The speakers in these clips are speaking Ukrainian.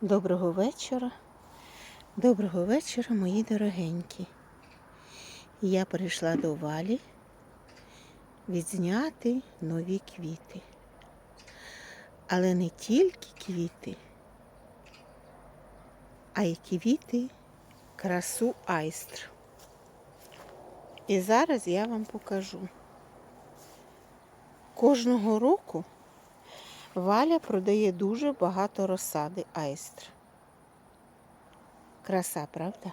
Доброго вечора. Доброго вечора, мої дорогенькі. Я прийшла до валі відзняти нові квіти. Але не тільки квіти, а й квіти красу айстр. І зараз я вам покажу. Кожного року Валя продає дуже багато розсади айстр. Краса, правда?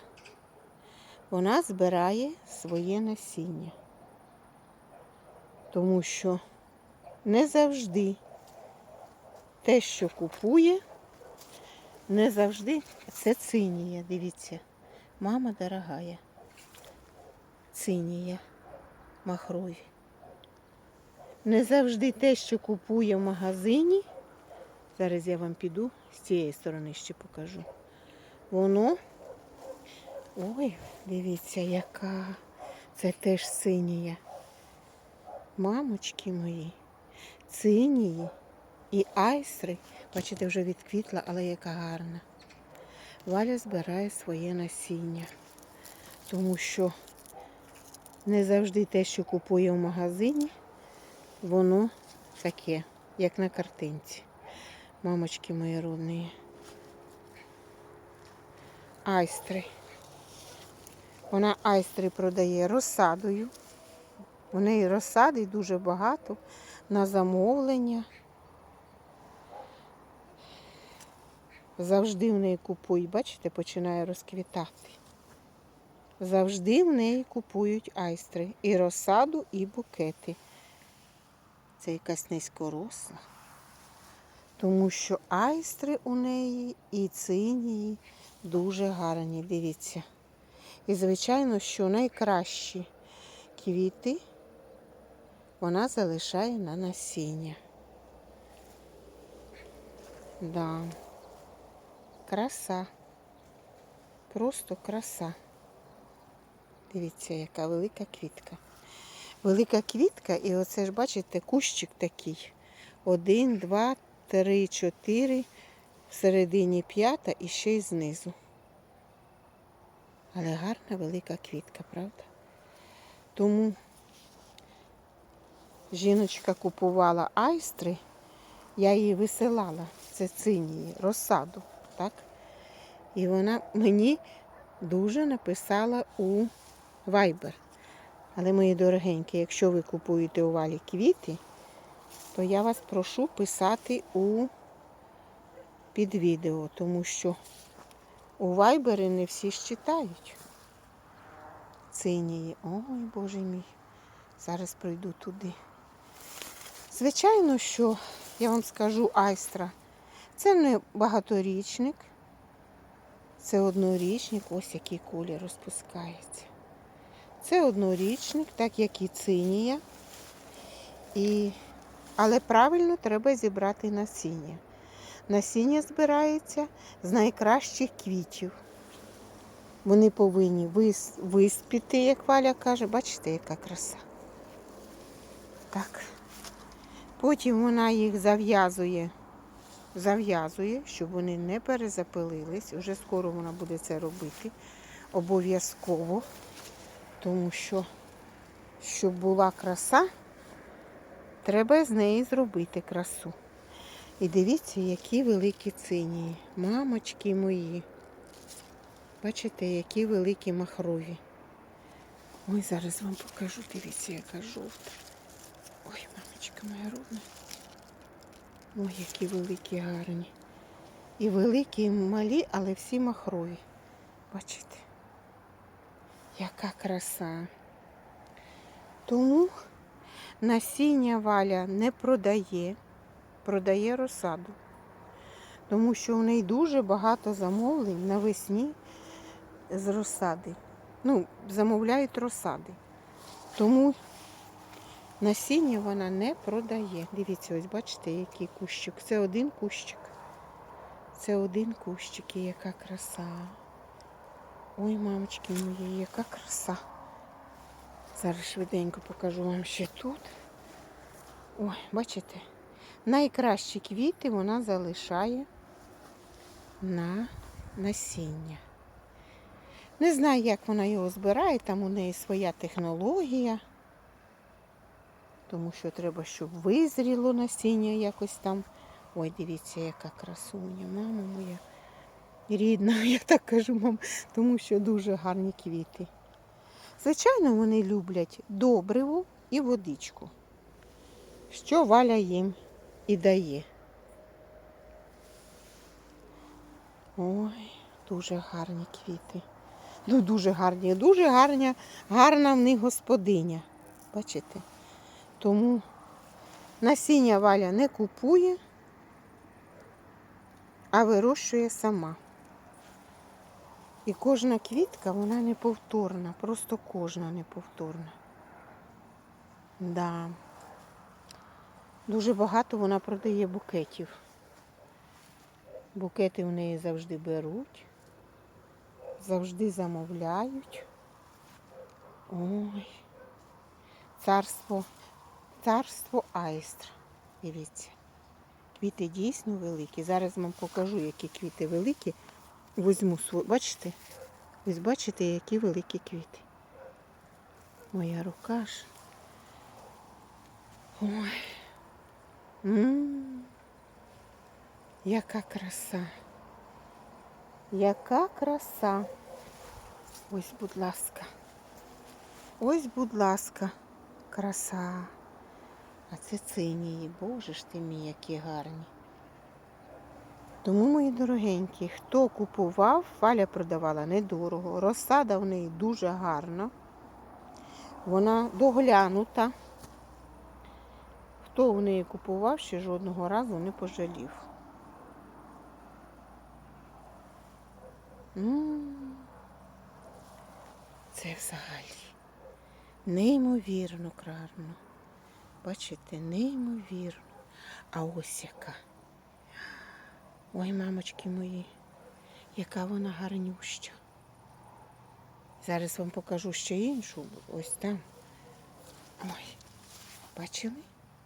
Вона збирає своє насіння. Тому що не завжди те, що купує, не завжди це цинія. Дивіться, мама дорогая. Цинія махрові. Не завжди те, що купує в магазині. Зараз я вам піду з цієї сторони ще покажу. Воно. Ой, дивіться, яка. Це теж синія. Мамочки мої. Синії і айстри. Бачите, вже відквітла, але яка гарна. Валя збирає своє насіння. Тому що не завжди те, що купує в магазині, воно таке, як на картинці. Мамочки мої родні. Айстри. Вона айстри продає розсадою. У неї розсади дуже багато на замовлення. Завжди в неї купують, бачите, починає розквітати. Завжди в неї купують айстри. І розсаду, і букети. Це якась низькоросла. Тому що айстри у неї і цинії дуже гарні, дивіться. І, звичайно, що найкращі квіти вона залишає на насіння. Да. Краса. Просто краса. Дивіться, яка велика квітка. Велика квітка, і оце ж, бачите, кущик такий. Один, два, три, чотири, всередині п'ята і ще й знизу. Але гарна велика квітка, правда? Тому жіночка купувала айстри, я її висилала, це цинії, розсаду, так? І вона мені дуже написала у Viber. Але, мої дорогенькі, якщо ви купуєте у валі квіти, то я вас прошу писати у під відео, тому що у вайбері не всі ж читають. Цинії. Ой, боже мій. Зараз пройду туди. Звичайно, що я вам скажу айстра. Це не багаторічник, це однорічник, ось який колір розпускається. Це однорічник, так як і цинія. І... Але правильно треба зібрати насіння. Насіння збирається з найкращих квітів. Вони повинні вис... виспіти, як Валя каже. Бачите, яка краса. Так. Потім вона їх зав'язує, зав'язує, щоб вони не перезапилились. Уже скоро вона буде це робити. Обов'язково. Тому що, щоб була краса, треба з неї зробити красу. І дивіться, які великі цинії. Мамочки мої. Бачите, які великі махрові. Ой, зараз вам покажу, дивіться, яка жовта. Ой, мамочка моя родна. Ой, які великі гарні. І великі, і малі, але всі махрові. Бачите? Яка краса. Тому насіння валя не продає, продає розсаду. Тому що в неї дуже багато замовлень навесні з розсади. Ну, замовляють розсади. Тому насіння вона не продає. Дивіться, ось бачите, який кущик. Це один кущик. Це один кущик і яка краса. Ой, мамочки мої, яка краса. Зараз швиденько покажу вам ще тут. Ой, бачите? Найкращі квіти вона залишає на насіння. Не знаю, як вона його збирає, там у неї своя технологія. Тому що треба, щоб визріло насіння якось там. Ой, дивіться, яка красуня, мама моя рідна, я так кажу, мам, тому що дуже гарні квіти. Звичайно, вони люблять добриву і водичку, що Валя їм і дає. Ой, дуже гарні квіти. Ну, дуже гарні, дуже гарня, гарна в них господиня. Бачите? Тому насіння Валя не купує, а вирощує сама. І кожна квітка, вона неповторна, просто кожна неповторна. Да. Дуже багато вона продає букетів. Букети в неї завжди беруть, завжди замовляють. Ой, царство, царство айстр. Дивіться. Квіти дійсно великі. Зараз вам покажу, які квіти великі. Візьму свою. Бачите? Ось бачите, які великі квіти. Моя рука ж. Ой. М. Яка краса. Яка краса. Ось, будь ласка. Ось, будь ласка, краса. А це цинії, боже ж ти мій, які гарні. Тому, мої дорогенькі, хто купував, Валя продавала недорого. Розсада в неї дуже гарна. Вона доглянута. Хто в неї купував, ще жодного разу не пожалів. Це взагалі неймовірно гарно. Бачите, неймовірно. А ось яка. Ой, мамочки мої, яка вона гарнюща. Зараз вам покажу ще іншу. Ось там. Ой, бачили?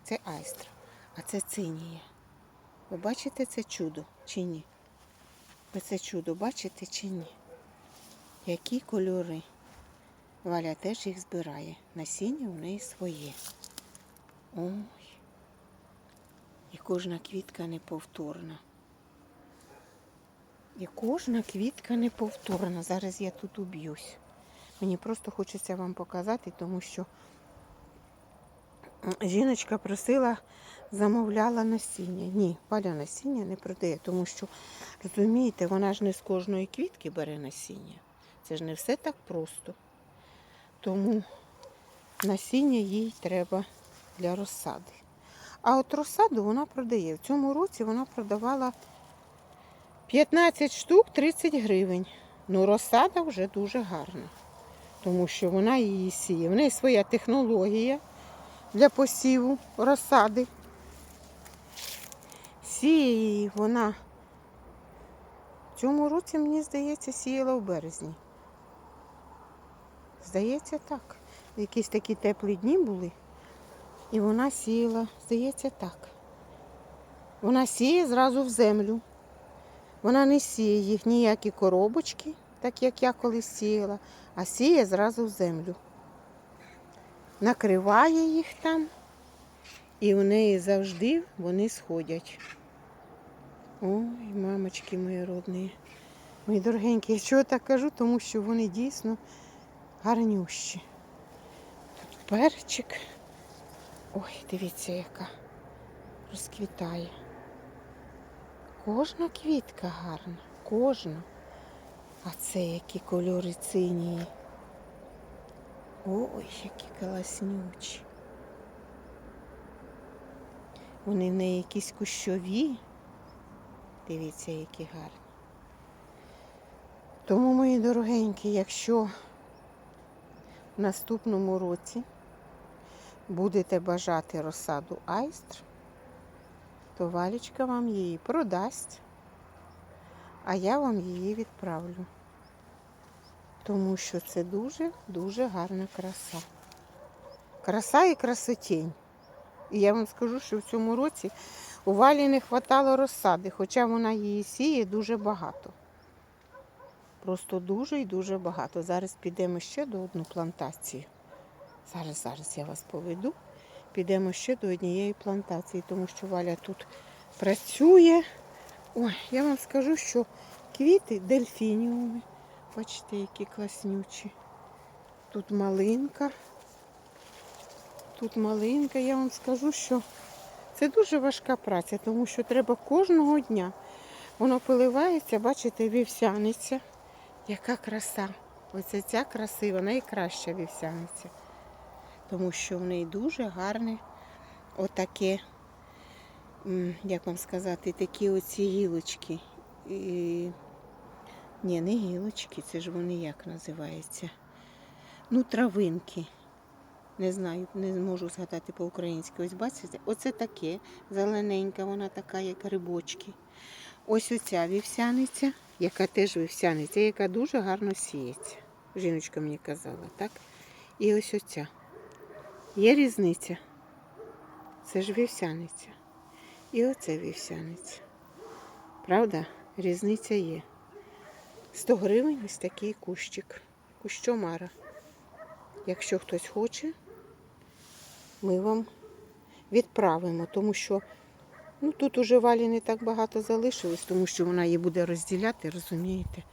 Це айстра, а це цинія. Ви бачите це чудо чи ні? Ви це чудо бачите чи ні? Які кольори? Валя теж їх збирає. Насіння у неї своє. Ой. І кожна квітка неповторна. І кожна квітка неповторна. Зараз я тут уб'юсь. Мені просто хочеться вам показати, тому що жіночка просила, замовляла насіння. Ні, Валя насіння не продає, тому що, розумієте, вона ж не з кожної квітки бере насіння. Це ж не все так просто. Тому насіння їй треба для розсади. А от розсаду вона продає. В цьому році вона продавала 15 штук 30 гривень. Ну, розсада вже дуже гарна, тому що вона її сіє. В неї своя технологія для посіву розсади. Сіє її вона в цьому році, мені здається, сіяла в березні. Здається, так. Якісь такі теплі дні були. І вона сіяла, здається, так. Вона сіє зразу в землю. Вона не сіє їх ніякі коробочки, так як я колись сіяла, а сіє зразу в землю. Накриває їх там, і в неї завжди вони сходять. Ой, мамочки мої родні. Мої дорогенькі, я чого так кажу, тому що вони дійсно гарнющі. Тут перчик. Ой, дивіться, яка розквітає. Кожна квітка гарна, кожна. А це які кольори синії. Ой, які класнючі. Вони в неї якісь кущові. Дивіться, які гарні. Тому, мої дорогенькі, якщо в наступному році будете бажати розсаду айстр, то Валічка вам її продасть, а я вам її відправлю. Тому що це дуже-дуже гарна краса. Краса і красотінь. І я вам скажу, що в цьому році У валі не хватало розсади, хоча вона її сіє дуже багато. Просто дуже і дуже багато. Зараз підемо ще до одну плантацію. Зараз, зараз я вас поведу. Підемо ще до однієї плантації, тому що Валя тут працює. Ой, я вам скажу, що квіти дельфініуми. Бачите, які класнючі. Тут малинка. Тут малинка. Я вам скажу, що це дуже важка праця, тому що треба кожного дня. Воно поливається, бачите, вівсяниця. Яка краса. Оце ця красива, найкраща вівсяниця. Тому що в неї дуже гарне отаке, як вам сказати, такі оці гілочки. І... Ні, не гілочки, це ж вони як називаються. Ну, травинки. Не знаю, не можу згадати по-українськи. Ось бачите, оце таке, зелененька, вона така, як грибочки. Ось оця вівсяниця, яка теж вівсяниця, яка дуже гарно сіється. Жіночка мені казала, так? І ось оця. Є різниця. Це ж вівсяниця. І оце вівсяниця. Правда? Різниця є. 100 гривень ось такий кущик. Кущомара. Якщо хтось хоче, ми вам відправимо, тому що ну, тут уже валі не так багато залишилось, тому що вона її буде розділяти, розумієте?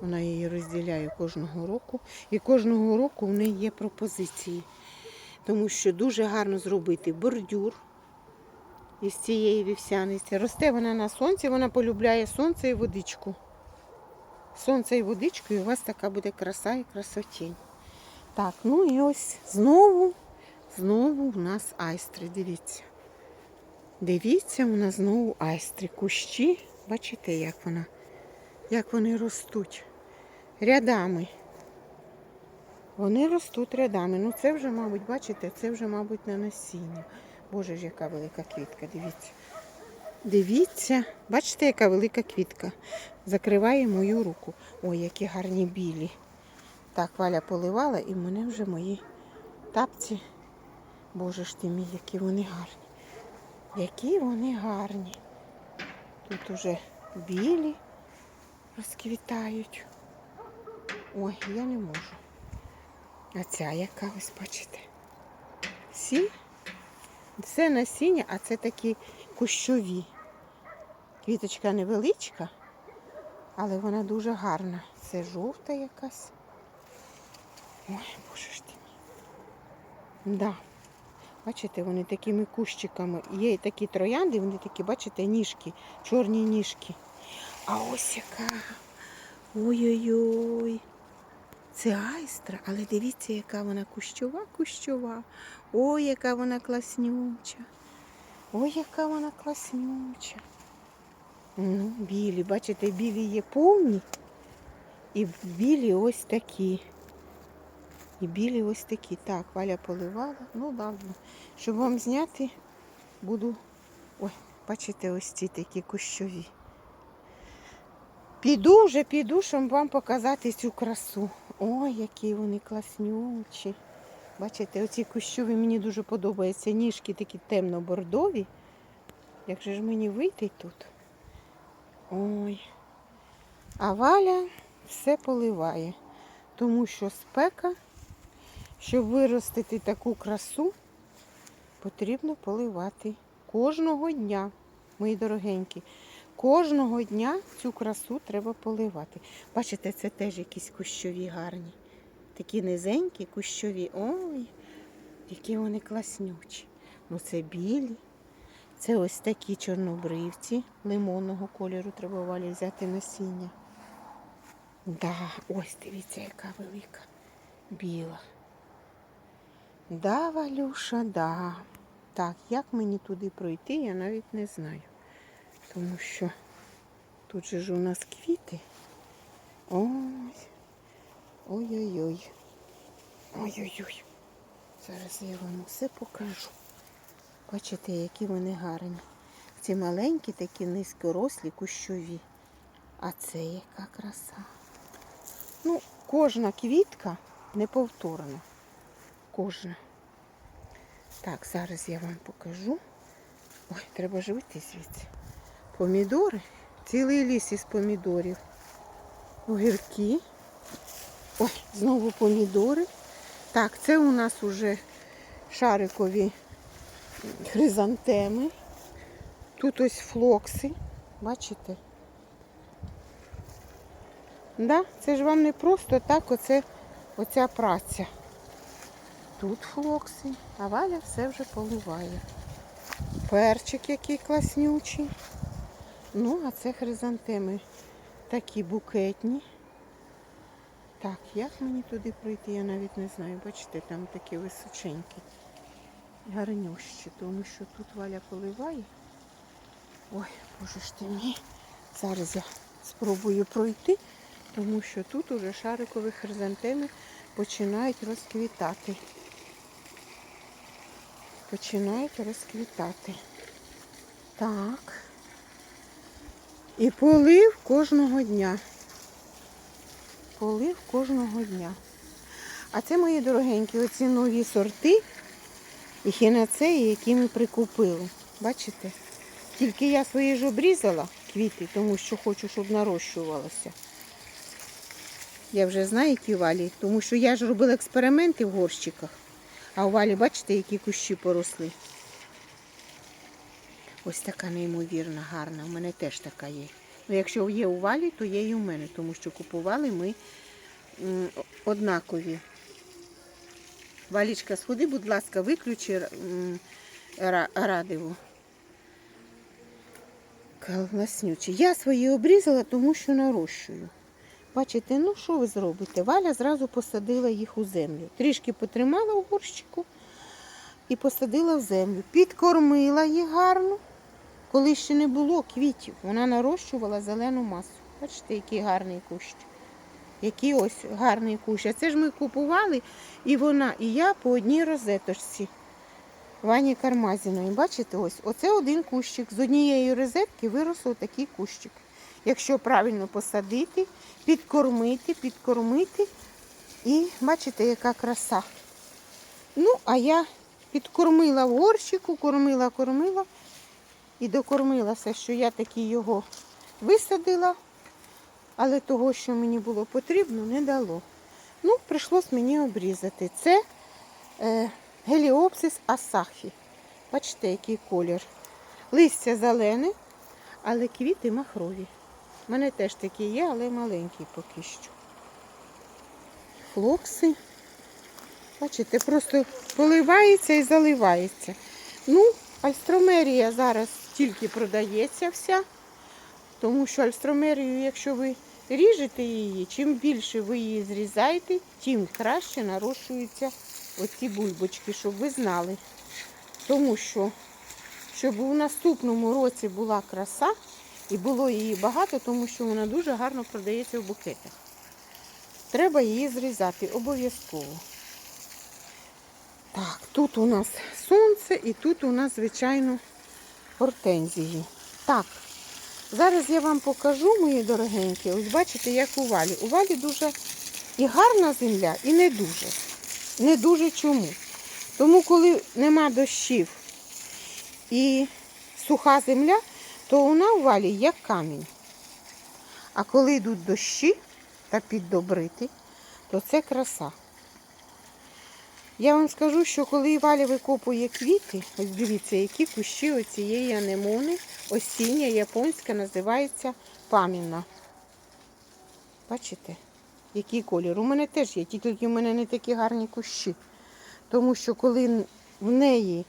Вона її розділяє кожного року. І кожного року в неї є пропозиції. Тому що дуже гарно зробити бордюр із цієї вівсяниці. Росте вона на сонці, вона полюбляє сонце і водичку. Сонце і водичку, і у вас така буде краса і красотінь. Так, ну і ось знову, знову в нас айстри, дивіться. Дивіться, у нас знову айстри. Кущі, бачите, як вона, як вони ростуть. Рядами. Вони ростуть рядами. Ну це вже, мабуть, бачите, це вже, мабуть, на насіння. Боже ж, яка велика квітка, дивіться. Дивіться, бачите, яка велика квітка. Закриває мою руку. Ой, які гарні білі. Так, Валя поливала і мене вже мої тапці. Боже ж ти мій, які вони гарні. Які вони гарні. Тут уже білі розквітають. Ой, я не можу. А ця яка ось бачите. Всі? Це насіння, а це такі кущові. Квіточка невеличка, але вона дуже гарна. Це жовта якась. Ой, боже ж ти. Да. Бачите, вони такими кущиками. Є такі троянди, вони такі, бачите, ніжки, чорні ніжки. А ось яка. Ой-ой-ой. Це айстра, але дивіться, яка вона кущова, кущова. Ой, яка вона класнюча. Ой, яка вона класнюча. Ну, білі, бачите, білі є повні. І білі ось такі. І білі ось такі. Так, Валя поливала. Ну, ладно. Щоб вам зняти, буду. Ой, бачите, ось ці такі кущові. Піду вже, піду, щоб вам показати цю красу. Ой, які вони класнючі. Бачите, оці кущові мені дуже подобаються. Ніжки такі темно-бордові. Як же ж мені вийти тут? Ой. А Валя все поливає, тому що спека, щоб виростити таку красу, потрібно поливати кожного дня, мої дорогенькі. Кожного дня цю красу треба поливати. Бачите, це теж якісь кущові гарні. Такі низенькі, кущові. Ой, які вони класнючі. Ну це білі. Це ось такі чорнобривці лимонного кольору треба валі взяти насіння. Да, ось дивіться, яка велика. Біла. Да, Валюша, да. Так, як мені туди пройти, я навіть не знаю. Тому що тут же ж у нас квіти. Ось. Ой-ой-ой. Ой-ой-ой. Зараз я вам все покажу. Бачите, які вони гарні. Ці маленькі, такі низькорослі, кущові. А це яка краса. Ну, кожна квітка неповторна. Кожна. Так, зараз я вам покажу. Ой, треба ж вийти звідси. Помідори. Цілий ліс із помідорів. Огірки. Ой, знову помідори. Так, це у нас уже шарикові хризантеми. Тут ось флокси. Бачите? Да? Це ж вам не просто так оце, оця праця. Тут флокси, а Валя все вже поливає. Перчик який класнючий. Ну, а це хризантеми такі букетні. Так, як мені туди пройти, я навіть не знаю. Бачите, там такі височенькі. Гарнющі, тому що тут Валя поливає. Ой, боже ж ти мій. Зараз я спробую пройти, тому що тут уже шарикові хризантеми починають розквітати. Починають розквітати. Так. І полив кожного дня. Полив кожного дня. А це мої дорогенькі, оці нові сорти і хінацеї, які ми прикупили. Бачите? Тільки я свої ж обрізала квіти, тому що хочу, щоб нарощувалося. Я вже знаю, які валі, тому що я ж робила експерименти в горщиках. А у валі, бачите, які кущі поросли. Ось така неймовірна, гарна. У мене теж така є. Ну, якщо є у валі, то є і у мене, тому що купували ми однакові. Валічка, сходи, будь ласка, виключи радиву. Класнючі. Я свої обрізала, тому що нарощую. Бачите, ну що ви зробите? Валя зразу посадила їх у землю. Трішки потримала в горщику і посадила в землю. Підкормила їх гарно, коли ще не було квітів. Вона нарощувала зелену масу. Бачите, який гарний кущ. Який ось гарний кущ. А це ж ми купували і вона, і я по одній розеточці. Вані Кармазіної. Бачите, ось оце один кущик. З однієї розетки виросла такий кущик. Якщо правильно посадити, підкормити, підкормити. І бачите, яка краса. Ну, а я підкормила в горщику, кормила, кормила і докормилася, що я таки його висадила, але того, що мені було потрібно, не дало. Ну, прийшлось мені обрізати. Це е, геліопсис асахі. Бачите, який колір. Листя зелене, але квіти махрові. У мене теж такі є, але маленькі поки що. Флокси. Бачите, просто поливається і заливається. Ну, альстромерія зараз тільки продається вся, тому що альстромерію, якщо ви ріжете її, чим більше ви її зрізаєте, тим краще нарощуються оці бульбочки, щоб ви знали. Тому що, щоб у наступному році була краса і було її багато, тому що вона дуже гарно продається в букетах. Треба її зрізати обов'язково. Так, тут у нас сонце і тут у нас, звичайно, гортензії. Так, зараз я вам покажу, мої дорогенькі, ось бачите, як у валі. У валі дуже і гарна земля, і не дуже. Не дуже чому. Тому, коли нема дощів і суха земля, то вона у валі як камінь. А коли йдуть дощі та піддобрити, то це краса. Я вам скажу, що коли Валя викопує квіти, ось дивіться, які кущі оцієї анемони, осіння, японська, називається памінна. Бачите, який колір? У мене теж є, тільки в мене не такі гарні кущі. Тому що коли в неї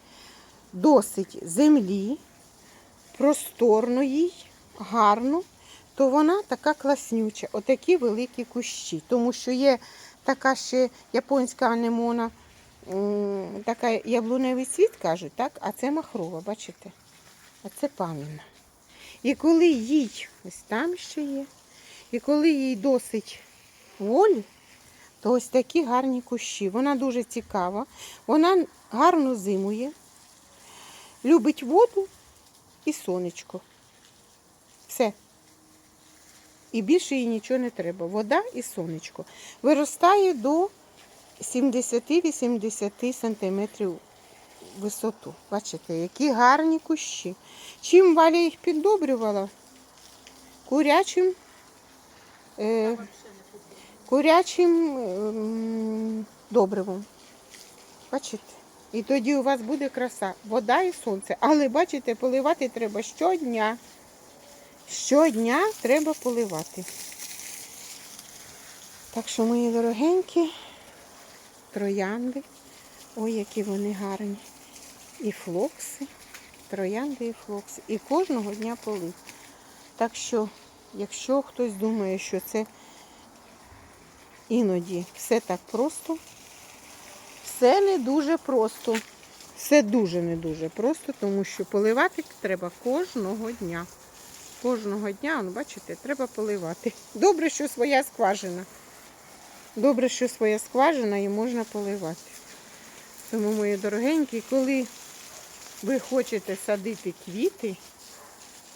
досить землі, просторно їй, гарно, то вона така класнюча, отакі великі кущі. Тому що є така ще японська анемона, така яблуневий цвіт, кажуть, так? а це махрова, бачите? А це пам'яна. І коли їй, ось там ще є, і коли їй досить волі, то ось такі гарні кущі. Вона дуже цікава, вона гарно зимує, любить воду і сонечко. Все. І більше їй нічого не треба. Вода і сонечко. Виростає до 70-80 сантиметрів висоту. Бачите, які гарні кущі. Чим Валя їх піддобрювала? Курячим, е, курячим ем, добривом. Бачите? І тоді у вас буде краса, вода і сонце. Але бачите, поливати треба щодня. Щодня треба поливати. Так що, мої дорогенькі, троянди. Ой, які вони гарні. І флокси, троянди і флокси. І кожного дня полив. Так що, якщо хтось думає, що це іноді все так просто, все не дуже просто. Все дуже не дуже просто, тому що поливати треба кожного дня. Кожного дня, ну, бачите, треба поливати. Добре, що своя скважина. Добре, що своя скважина і можна поливати. Тому, мої дорогенькі, коли ви хочете садити квіти,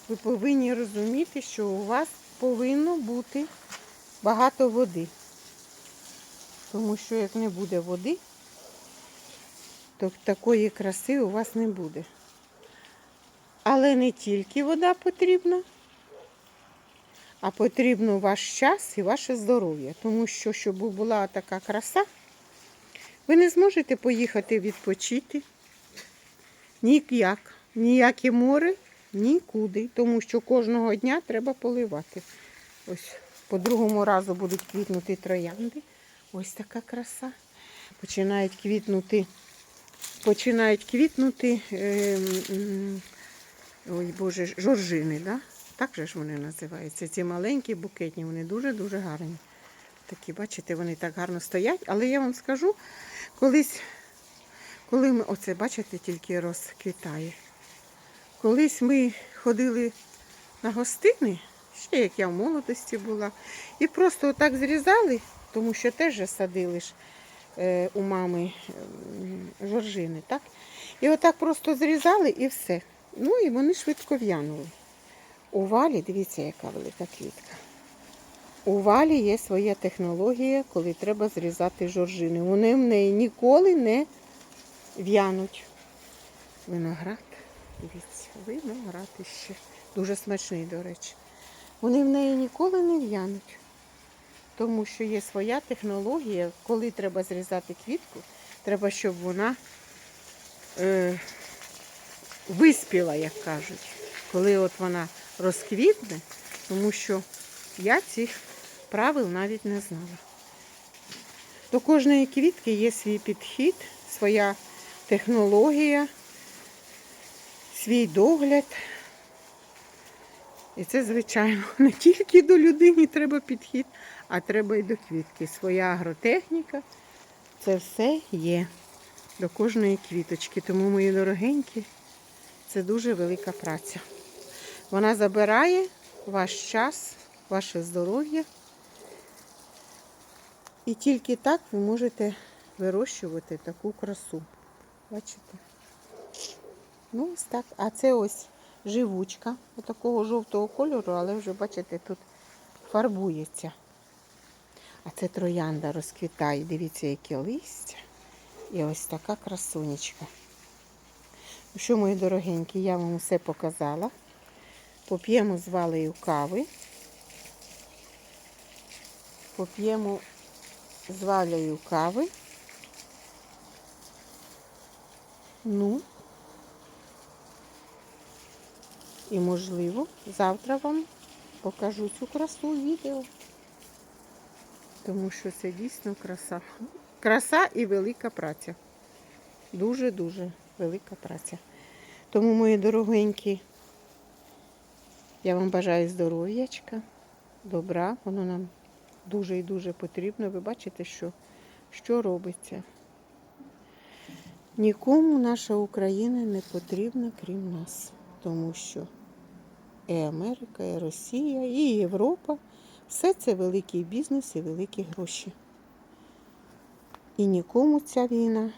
ви повинні розуміти, що у вас повинно бути багато води. Тому що як не буде води, то такої краси у вас не буде. Але не тільки вода потрібна, а потрібно ваш час і ваше здоров'я. Тому що, щоб була така краса, ви не зможете поїхати відпочити ніяк, ніяке море, нікуди. Тому що кожного дня треба поливати. Ось по другому разу будуть квітнути троянди. Ось така краса. Починають квітнути, починають квітнути. Е, ой Боже, жоржини, да? Так же ж вони називаються. Ці маленькі букетні, вони дуже-дуже гарні. Такі, бачите, вони так гарно стоять. Але я вам скажу, колись, коли ми, оце, бачите, тільки розквітає. Колись ми ходили на гостини, ще як я в молодості була, і просто отак зрізали, тому що теж садили ж е, у мами ем, жоржини, так? І отак просто зрізали і все. Ну і вони швидко в'янули. У валі, дивіться, яка велика квітка. У валі є своя технологія, коли треба зрізати жоржини. Вони в неї ніколи не в'януть. Виноград, дивіться, виноград іще. Дуже смачний, до речі. Вони в неї ніколи не в'януть. Тому що є своя технологія, коли треба зрізати квітку, треба, щоб вона е, виспіла, як кажуть, коли от вона розквітне, тому що я цих правил навіть не знала. До кожної квітки є свій підхід, своя технологія, свій догляд. І це, звичайно, не тільки до людини треба підхід, а треба і до квітки. Своя агротехніка. Це все є до кожної квіточки. Тому, мої дорогенькі, це дуже велика праця. Вона забирає ваш час, ваше здоров'я. І тільки так ви можете вирощувати таку красу. Бачите? Ну, ось так. А це ось живучка такого жовтого кольору, але вже, бачите, тут фарбується. А це троянда розквітає. Дивіться, яке листя. І ось така красунечка. Ну що, мої дорогенькі, я вам все показала. Поп'ємо з валею кави. Поп'ємо з валею кави. Ну, і можливо, завтра вам покажу цю красу відео. Тому що це дійсно краса. Краса і велика праця. Дуже-дуже велика праця. Тому, мої дорогенькі, я вам бажаю здоров'ячка, добра. Воно нам дуже і дуже потрібно. Ви бачите, що, що робиться. Нікому наша Україна не потрібна, крім нас. Тому що і Америка, і Росія, і Європа все це великий бізнес і великі гроші. І нікому ця війна,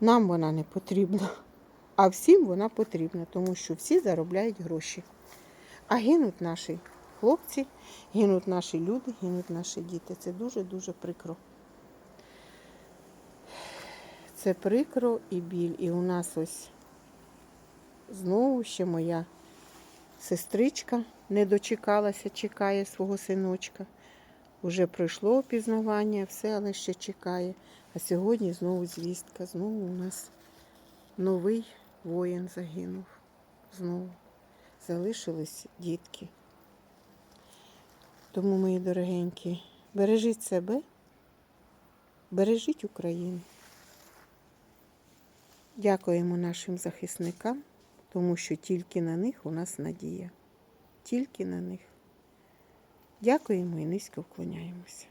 нам вона не потрібна, а всім вона потрібна, тому що всі заробляють гроші. А гинуть наші хлопці, гинуть наші люди, гинуть наші діти. Це дуже-дуже прикро. Це прикро і біль. І у нас ось знову ще моя сестричка не дочекалася, чекає свого синочка. Уже пройшло опізнавання, все, але ще чекає. А сьогодні знову звістка. Знову у нас новий воїн загинув. Знову залишились дітки. Тому, мої дорогенькі, бережіть себе, бережіть Україну. Дякуємо нашим захисникам, тому що тільки на них у нас надія. Тільки на них. Дякуємо і низько вклоняємося.